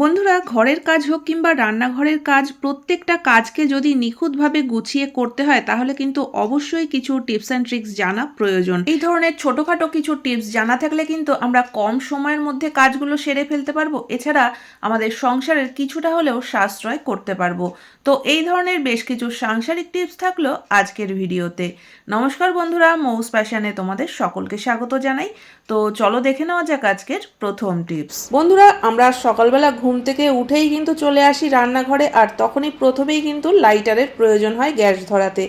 বন্ধুরা, ঘরের কাজ হোক কিংবা রান্নাঘরের কাজ, প্রত্যেকটা কাজকে যদি নিখুঁতভাবে গুছিয়ে করতে হয়, তাহলে কিন্তু অবশ্যই কিছু টিপস অ্যান্ড ট্রিক্স জানা প্রয়োজন। এই ধরনের ছোটোখাটো কিছু টিপস জানা থাকলে কিন্তু আমরা কম সময়ের মধ্যে কাজগুলো সেরে ফেলতে পারব। এছাড়া আমাদের সংসারের কিছুটা হলেও সাশ্রয় করতে পারব। তো এই ধরনের বেশ কিছু সাংসারিক টিপস থাকল আজকের ভিডিওতে। নমস্কার বন্ধুরা, মৌস প্যাশনে তোমাদের সকলকে স্বাগত জানাই। তো চলো দেখে নেওয়া যাক আজকের প্রথম টিপস। বন্ধুরা, আমরা সকালবেলা ঘুম থেকে উঠেই কিন্তু চলে আসি রান্নাঘরে, আর তখনই প্রথমেই কিন্তু লাইটারের প্রয়োজন হয় গ্যাস ধরাতে।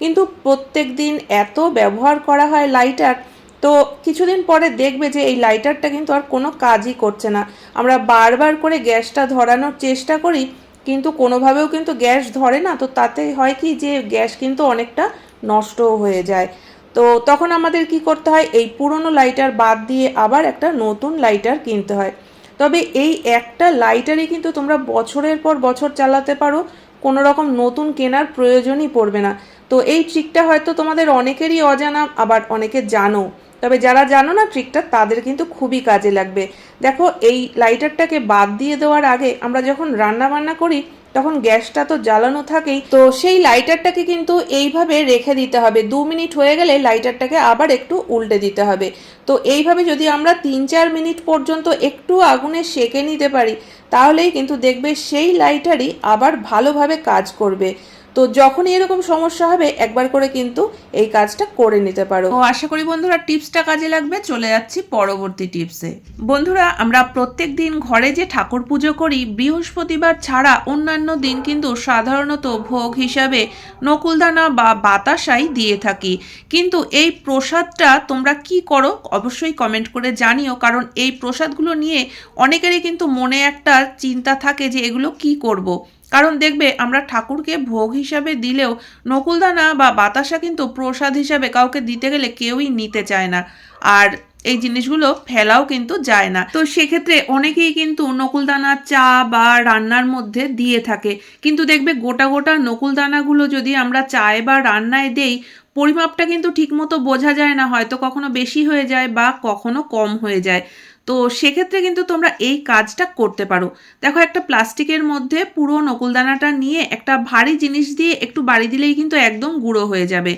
কিন্তু প্রত্যেক দিন এত ব্যবহার করা হয় লাইটার, তো কিছুদিন পরে দেখবে যে এই লাইটারটা কিন্তু আর কোনো কাজই করছে না। আমরা বারবার করে গ্যাসটা ধরানোর চেষ্টা করি, কিন্তু কোনোভাবেও কিন্তু গ্যাস ধরে না। তো তাতে হয় কি যে গ্যাস কিন্তু অনেকটা নষ্টও হয়ে যায়। তো তখন আমাদের কি করতে হয়, এই পুরনো লাইটার বাদ দিয়ে আবার একটা নতুন লাইটার কিনতে হয়। তবে এই একটা লাইটারই কিন্তু তোমরা বছরের পর বছর চালাতে পারো। কোনো রকম নতুন কেনার প্রয়োজনই পড়বে না। তো এই ট্রিকটা হয়তো তোমাদের অনেকেরই অজানা, আবার অনেকে জানো। তবে যারা জানো না ট্রিকটা তাদের কিন্তু খুবই কাজে লাগবে। দেখো, এই লাইটারটাকে বাদ দিয়ে দেওয়ার আগে আমরা যখন রান্না বান্না করি তখন গ্যাসটা তো জ্বালানো থাকেই, তো সেই লাইটারটাকে কিন্তু এইভাবে রেখে দিতে হবে। দু মিনিট হয়ে গেলে লাইটারটাকে আবার একটু উল্টে দিতে হবে। তো এইভাবে যদি আমরা তিন চার মিনিট পর্যন্ত একটু আগুনে সেকে নিতে পারি, তাহলেই কিন্তু দেখবে সেই লাইটারই আবার ভালোভাবে কাজ করবে। তো যখনই এরকম সমস্যা হবে, একবার করে কিন্তু এই কাজটা করে নিতে পারো। তো আশা করি বন্ধুরা টিপসটা কাজে লাগবে, চলে যাচ্ছি পরবর্তী টিপসে। বন্ধুরা, আমরা প্রত্যেক দিন ঘরে যে ঠাকুর পুজো করি, বৃহস্পতিবার ছাড়া অন্যান্য দিন কিন্তু সাধারণত ভোগ হিসাবে নকুলদানা বা বাতাসাই দিয়ে থাকি। কিন্তু এই প্রসাদটা তোমরা কি করো, অবশ্যই কমেন্ট করে জানিও, কারণ এই প্রসাদগুলো নিয়ে অনেকেরই কিন্তু মনে একটা চিন্তা থাকে যে এগুলো কি করব। কারণ দেখবে আমরা ঠাকুরকে ভোগ হিসাবে দিলেও নকুলদানা বা বাতাসা কিন্তু প্রসাদ হিসাবে কাউকে দিতে গেলে কেউই নিতে চায় না। আর এই জিনিসগুলো ফেলাও কিন্তু যায় না। তো সেক্ষেত্রে অনেকেই কিন্তু নকুলদানা চা বা রান্নার মধ্যে দিয়ে থাকে। কিন্তু দেখবে গোটা গোটা নকুলদানাগুলো যদি আমরা চায় বা রান্নায় দেই, পরিমাপটা কিন্তু ঠিকমতো বোঝা যায় না, হয়তো কখনো বেশি হয়ে যায় বা কখনো কম হয়ে যায়। তো সেক্ষেত্রে কিন্তু তোমরা এই কাজটা করতে পারো। দেখো, একটা প্লাস্টিকের মধ্যে পুরো নকুলদানাটা নিয়ে একটা ভারী জিনিস দিয়ে একটু বাড়ি দিলেই কিন্তু একদম গুঁড়ো হয়ে যাবে।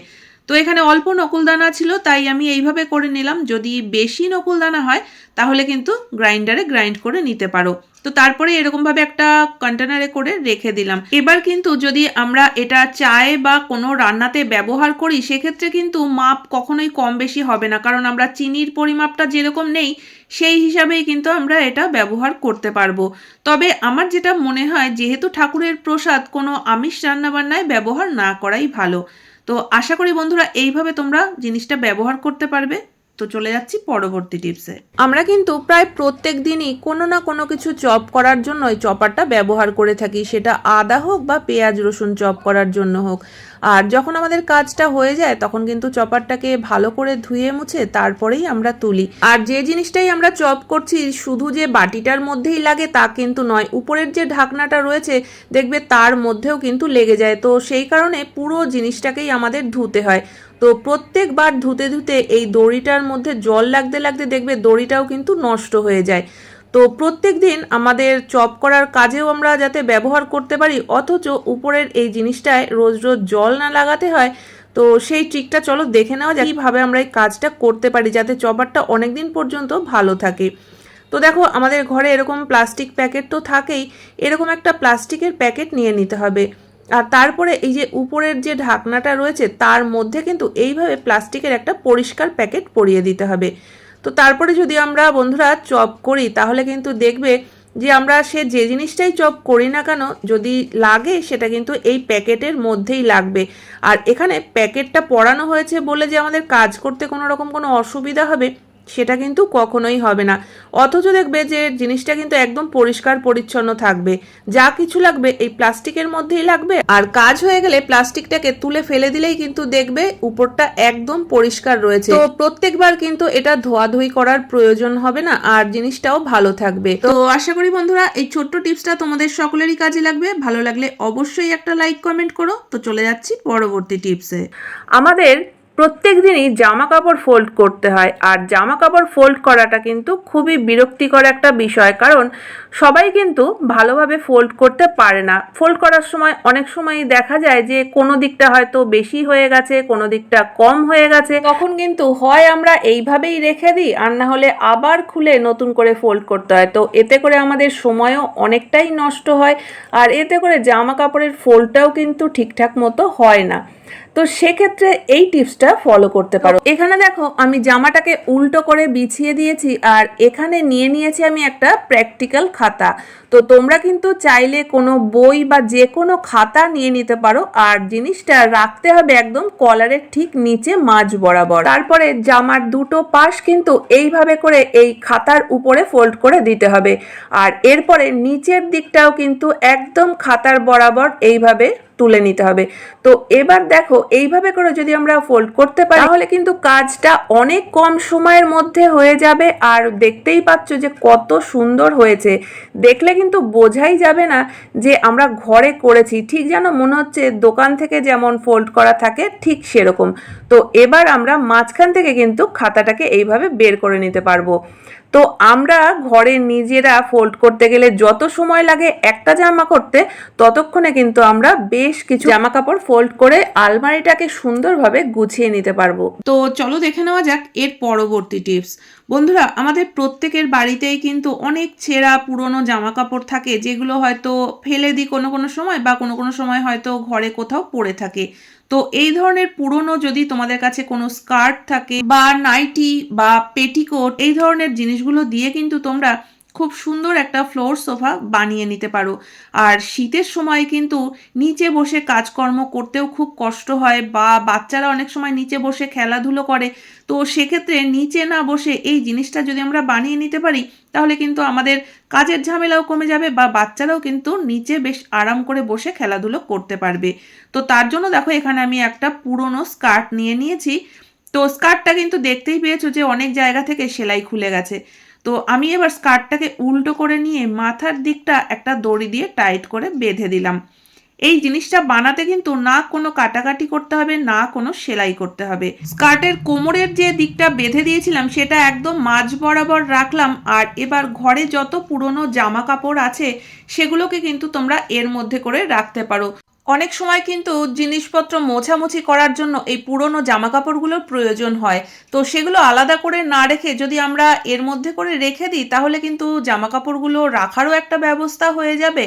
তো এখানে অল্প নকুলদানা ছিল, তাই আমি এইভাবে করে নিলাম। যদি বেশি নকুলদানা হয়, তাহলে কিন্তু গ্রাইন্ডারে গ্রাইন্ড করে নিতে পারো। তো তারপরে এরকমভাবে একটা কন্টেনারে করে রেখে দিলাম। এবার কিন্তু যদি আমরা এটা চায়ে বা কোনো রান্নাতে ব্যবহার করি, সেক্ষেত্রে কিন্তু মাপ কখনোই কম বেশি হবে না। কারণ আমরা চিনির পরিমাপটা যেরকম নেই, সেই হিসাবেই কিন্তু আমরা এটা ব্যবহার করতে পারব। তবে আমার যেটা মনে হয়, যেহেতু ঠাকুরের প্রসাদ কোনো আমিষ রান্নাবান্নায় ব্যবহার না করাই ভালো। তো আশা করি বন্ধুরা, এইভাবে তোমরা জিনিসটা ব্যবহার করতে পারবে। তো চলে যাচ্ছি পরবর্তী টিপসে আমরা কিন্তু প্রায় প্রত্যেক দিনই কোনো না কোনো কিছু চপ করার জন্য চপারটা ব্যবহার করে থাকি। সেটা আদা হোক বা পেঁয়াজ, রসুন চপ করার জন্য হোক। আর যখন আমাদের কাজটা হয়ে যায়, তখন কিন্তু চপারটাকে ভালো করে ধুয়ে মুছে তারপরেই আমরা তুলি। আর যে জিনিসটাই আমরা চপ করছি, শুধু যে বাটিটার মধ্যেই লাগে তা কিন্তু নয়, উপরের যে ঢাকনাটা রয়েছে, দেখবে তার মধ্যেও কিন্তু লেগে যায়। তো সেই কারণে পুরো জিনিসটাকেই আমাদের ধুতে হয়। তো প্রত্যেকবার ধুতে ধুতে এই দড়িটার মধ্যে জল লাগতে লাগতে দেখবে দড়িটাও কিন্তু নষ্ট হয়ে যায়। তো প্রত্যেক দিন আমাদের চপ করার কাজেও আমরা যাতে ব্যবহার করতে পারি, অথচ উপরের এই জিনিসটায় রোজ রোজ জল না লাগাতে হয়। তো সেই ট্রিকটা চলো দেখে নেওয়া যায় কীভাবে আমরা এই কাজটা করতে পারি যাতে চপারটা অনেক দিন পর্যন্ত ভালো থাকে। তো দেখো, আমাদের ঘরে এরকম প্লাস্টিক প্যাকেট তো থাকেই, এরকম একটা প্লাস্টিকের প্যাকেট নিয়ে নিতে হবে। আর তারপরে এই যে উপরের যে ঢাকনাটা রয়েছে, তার মধ্যে কিন্তু এইভাবে প্লাস্টিকের একটা পরিষ্কার প্যাকেট পরিয়ে দিতে হবে। তো তারপরে যদি আমরা বন্ধুরা চপ করি, তাহলে কিন্তু দেখবে যে আমরা সে যে জিনিসটাই চপ করি না কেন, যদি লাগে সেটা কিন্তু এই প্যাকেটের মধ্যেই লাগবে। আর এখানে প্যাকেটটা পরানো হয়েছে বলে যে আমাদের কাজ করতে কোনো রকম কোনো অসুবিধা হবে সেটা কিন্তু কখনোই হবে না। অথচ দেখবে যে জিনিসটা কিন্তু একদম পরিষ্কার পরিচ্ছন্ন থাকবে। যা কিছু লাগবে এই প্লাস্টিকের মধ্যেই লাগবে। আর কাজ হয়ে গেলে প্লাস্টিকটাকে তুলে ফেলে দিলেই কিন্তু দেখবে উপরটা একদম পরিষ্কার রয়েছে। তো প্রত্যেকবার কিন্তু এটা ধোয়াধুয়ি করার প্রয়োজন হবে না আর জিনিসটাও ভালো থাকবে। তো আশা করি বন্ধুরা এই ছোট্ট টিপসটা তোমাদের সকলেরই কাজে লাগবে। ভালো লাগলে অবশ্যই একটা লাইক, কমেন্ট করো। তো চলে যাচ্ছি পরবর্তী টিপসে। আমাদের প্রত্যেক দিনই জামা কাপড় ফোল্ড করতে হয়। আর জামা কাপড় ফোল্ড করাটা কিন্তু খুবই বিরক্তিকর একটা বিষয়, কারণ সবাই কিন্তু ভালোভাবে ফোল্ড করতে পারে না। ফোল্ড করার সময় অনেক সময় দেখা যায় যে কোনো দিকটা হয়তো বেশি হয়ে গেছে, কোনো দিকটা কম হয়ে গেছে। তখন কিন্তু হয় আমরা এইভাবেই রেখে দিই, আর না হলে আবার খুলে নতুন করে ফোল্ড করতে হয়। তো এতে করে আমাদের সময়ও অনেকটাই নষ্ট হয়, আর এতে করে জামা কাপড়ের ফোল্ডটাও কিন্তু ঠিকঠাক মতো হয় না। তো সেক্ষেত্রে এই টিপসটা ফলো করতে পারো। এখানে দেখো, আমি জামাটাকে উল্টো করে বিছিয়ে দিয়েছি আর এখানে নিয়ে নিয়েছি আমি একটা প্র্যাকটিক্যাল খাতা। তো তোমরা কিন্তু চাইলে কোনো বই বা যে কোনো খাতা নিয়ে নিতে পারো। আর জিনিসটা রাখতে হবে একদম কলারের ঠিক নিচে মাঝ বরাবর। তারপরে জামার দুটো পাশ কিন্তু এইভাবে করে এই খাতার উপরে ফোল্ড করে দিতে হবে। আর এরপরে নিচের দিকটাও কিন্তু একদম খাতার বরাবর এইভাবে তুলে নিতে হবে। তো এবার দেখো, এইভাবে করে যদি আমরা ফোল্ড করতে পারি, তাহলে কিন্তু কাজটা অনেক কম সময়ের মধ্যে হয়ে যাবে। আর দেখতেই পাচ্ছ যে কত সুন্দর হয়েছে। দেখলে কিন্তু বোঝাই যাবে না যে আমরা ঘরে করেছি। ঠিক যেন মনে হচ্ছে দোকান থেকে যেমন ফোল্ড করা থাকে, ঠিক সেরকম। তো এবার আমরা মাঝখান থেকে কিন্তু খাতাটাকে এইভাবে বের করে নিতে পারব। তো আমরা ঘরে নিজেরা ফোল্ড করতে গেলে যত সময় লাগে একটা জামা করতে, ততক্ষণে কিন্তু আমরা বেশ কিছু জামা কাপড় ফোল্ড করে আলমারিটাকে সুন্দরভাবে গুছিয়ে নিতে পারব। তো চলো দেখে নেওয়া যাক এর পরবর্তী টিপস বন্ধুরা, আমাদের প্রত্যেকের বাড়িতেই কিন্তু অনেক ছেঁড়া পুরনো জামা কাপড় থাকে, যেগুলো হয়তো ফেলে দিই কোনো কোনো সময় বা কোনো কোনো সময় হয়তো ঘরে কোথাও পড়ে থাকে। তো এই ধরনের পুরনো যদি তোমাদের কাছে কোনো স্কার্ট থাকে বা নাইটি বা পেটিকোট, এই ধরনের জিনিসগুলো দিয়ে কিন্তু তোমরা খুব সুন্দর একটা ফ্লোর সোফা বানিয়ে নিতে পারো। আর শীতের সময় কিন্তু নিচে বসে কাজকর্ম করতেও খুব কষ্ট হয় বা বাচ্চারা অনেক সময় নিচে বসে খেলাধুলো করে। তো সেক্ষেত্রে নিচে না বসে এই জিনিসটা যদি আমরা বানিয়ে নিতে পারি, তাহলে কিন্তু আমাদের কাজের ঝামেলাও কমে যাবে বা বাচ্চারাও কিন্তু নিচে বেশ আরাম করে বসে খেলাধুলো করতে পারবে। তো তার জন্য দেখো এখানে আমি একটা পুরনো স্কার্ট নিয়ে নিয়েছি। তো স্কার্টটা কিন্তু দেখতেই পেয়েছ যে অনেক জায়গা থেকে সেলাই খুলে গেছে। তো আমি এবার স্কার্টটাকে উল্টো করে নিয়ে মাথার দিকটা একটা দড়ি দিয়ে টাইট করে বেঁধে দিলাম। এই জিনিসটা বানাতে কিন্তু না কোনো কাটাকাটি করতে হবে, না কোনো সেলাই করতে হবে। স্কার্টের কোমরের যে দিকটা বেঁধে দিয়েছিলাম, সেটা একদম মাঝ বরাবর রাখলাম আর এবার ঘরে যত পুরনো জামা কাপড় আছে, সেগুলোকে কিন্তু তোমরা এর মধ্যে করে রাখতে পারো। অনেক সময় কিন্তু জিনিসপত্র মোছামুছি করার জন্য এই পুরনো জামা কাপড়গুলোর প্রয়োজন হয়। তো সেগুলো আলাদা করে না রেখে যদি আমরা এর মধ্যে করে রেখে দিই, তাহলে কিন্তু জামা কাপড়গুলো রাখারও একটা ব্যবস্থা হয়ে যাবে।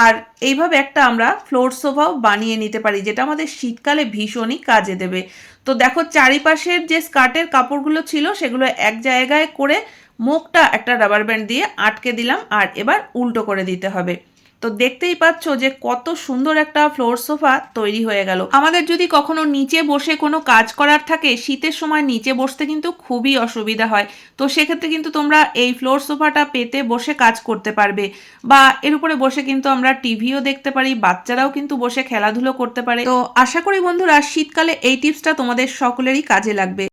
আর এইভাবে একটা আমরা ফ্লোর সোফাও বানিয়ে নিতে পারি, যেটা আমাদের শীতকালে ভীষণই কাজে দেবে। তো দেখো চারিপাশের যে স্কার্টের কাপড়গুলো ছিল, সেগুলো এক জায়গায় করে মুখটা একটা রাবার ব্যান্ড দিয়ে আটকে দিলাম, আর এবার উল্টো করে দিতে হবে। তো দেখতেই পাচ্ছ যে কত সুন্দর একটা ফ্লোর সোফা তৈরি হয়ে গেল। আমাদের যদি কখনো নিচে বসে কোনো কাজ করার থাকে, শীতের সময় নিচে বসতে কিন্তু খুবই অসুবিধা হয়। তো সেক্ষেত্রে কিন্তু তোমরা এই ফ্লোর সোফাটা পেতে বসে কাজ করতে পারবে। বা এর উপরে বসে কিন্তু আমরা টিভিও দেখতে পারি, বাচ্চারাও কিন্তু বসে খেলাধুলো করতে পারে। তো আশা করি বন্ধুরা, শীতকালে এই টিপসটা তোমাদের সকলেরই কাজে লাগবে।